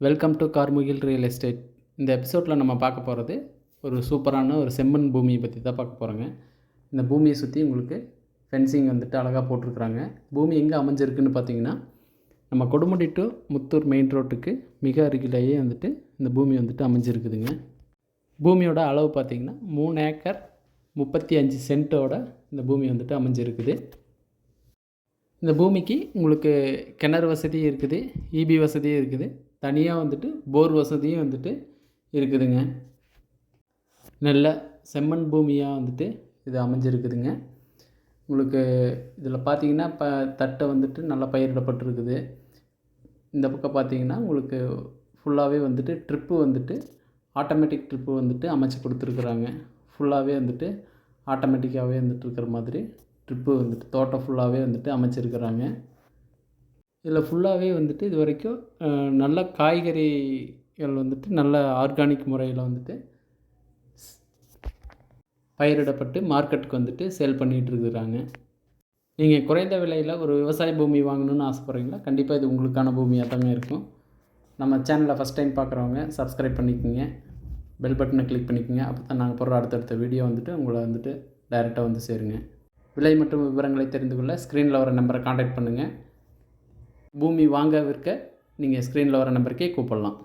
Welcome to Karmugil real estate இந்த எபிசோடில் நம்ம பார்க்க போகிறது ஒரு சூப்பரான ஒரு செம்மண் பூமியை பற்றி தான் பார்க்க போகிறோங்க இந்த பூமியை சுற்றி உங்களுக்கு ஃபென்சிங் வந்துட்டு அழகாக போட்டிருக்குறாங்க. பூமி எங்கே அமைஞ்சிருக்குன்னு பார்த்தீங்கன்னா நம்ம கொடுமுடி டு முத்தூர் மெயின் ரோட்டுக்கு மிக அருகிலேயே வந்துட்டு இந்த பூமி வந்துட்டு அமைஞ்சிருக்குதுங்க. பூமியோட அளவு பார்த்திங்கன்னா மூணு ஏக்கர் முப்பத்தி அஞ்சு சென்ட்டோட இந்த பூமி வந்துட்டு அமைஞ்சிருக்குது. இந்த பூமிக்கு உங்களுக்கு கிணறு வசதியும் இருக்குது இபி வசதியும் இருக்குது. தனியாக வந்துட்டு போர் வசதியும் வந்துட்டு இருக்குதுங்க. நல்ல செம்மண் பூமியாக வந்துட்டு இது அமைஞ்சிருக்குதுங்க. உங்களுக்கு இதில் பார்த்தீங்கன்னா இப்போ தட்டை வந்துட்டு நல்லா பயிரிடப்பட்டிருக்குது. இந்த பக்கம் பார்த்தீங்கன்னா உங்களுக்கு ஃபுல்லாகவே வந்துட்டு ட்ரிப்பு வந்துட்டு ஆட்டோமேட்டிக் ட்ரிப்பு வந்துட்டு அமைச்சு கொடுத்துருக்குறாங்க. ஃபுல்லாகவே வந்துட்டு ஆட்டோமேட்டிக்காகவே வந்துட்டு இருக்கிற மாதிரி. ட்ரிப்பு வந்துட்டு தோட்டம் ஃபுல்லாகவே வந்துட்டு அமைச்சிருக்கிறாங்க. இதில் ஃபுல்லாகவே வந்துட்டு இது வரைக்கும் நல்ல காய்கறிகள் வந்துட்டு நல்ல ஆர்கானிக் முறையில் வந்துட்டு பயிரிடப்பட்டு மார்க்கெட்டுக்கு வந்துட்டு சேல் பண்ணிகிட்டு இருக்கிறாங்க. நீங்கள் குறைந்த விலையில் ஒரு விவசாய பூமி வாங்கணும்னு ஆசைப்பட்றீங்களா? கண்டிப்பாக இது உங்களுக்கான பூமியாக தாங்க இருக்கும். நம்ம சேனலை ஃபஸ்ட் டைம் பார்க்குறவங்க சப்ஸ்கிரைப் பண்ணிக்கோங்க. பெல் பட்டனை கிளிக் பண்ணிக்கோங்க. அப்போ தான் நாங்கள் போடுற அடுத்தடுத்த வீடியோ வந்துட்டு உங்களை வந்துட்டு டைரெக்டாக வந்து சேருங்க. விலை மற்றும் விவரங்களை தெரிந்து கொள்ள ஸ்க்ரீனில் வர நம்பரை காண்டாக்ட் பண்ணுங்கள் பூமி வாங்க விற்க நீங்கள் ஸ்க்ரீனில் வர நம்பருக்கே கூப்பிடலாம்.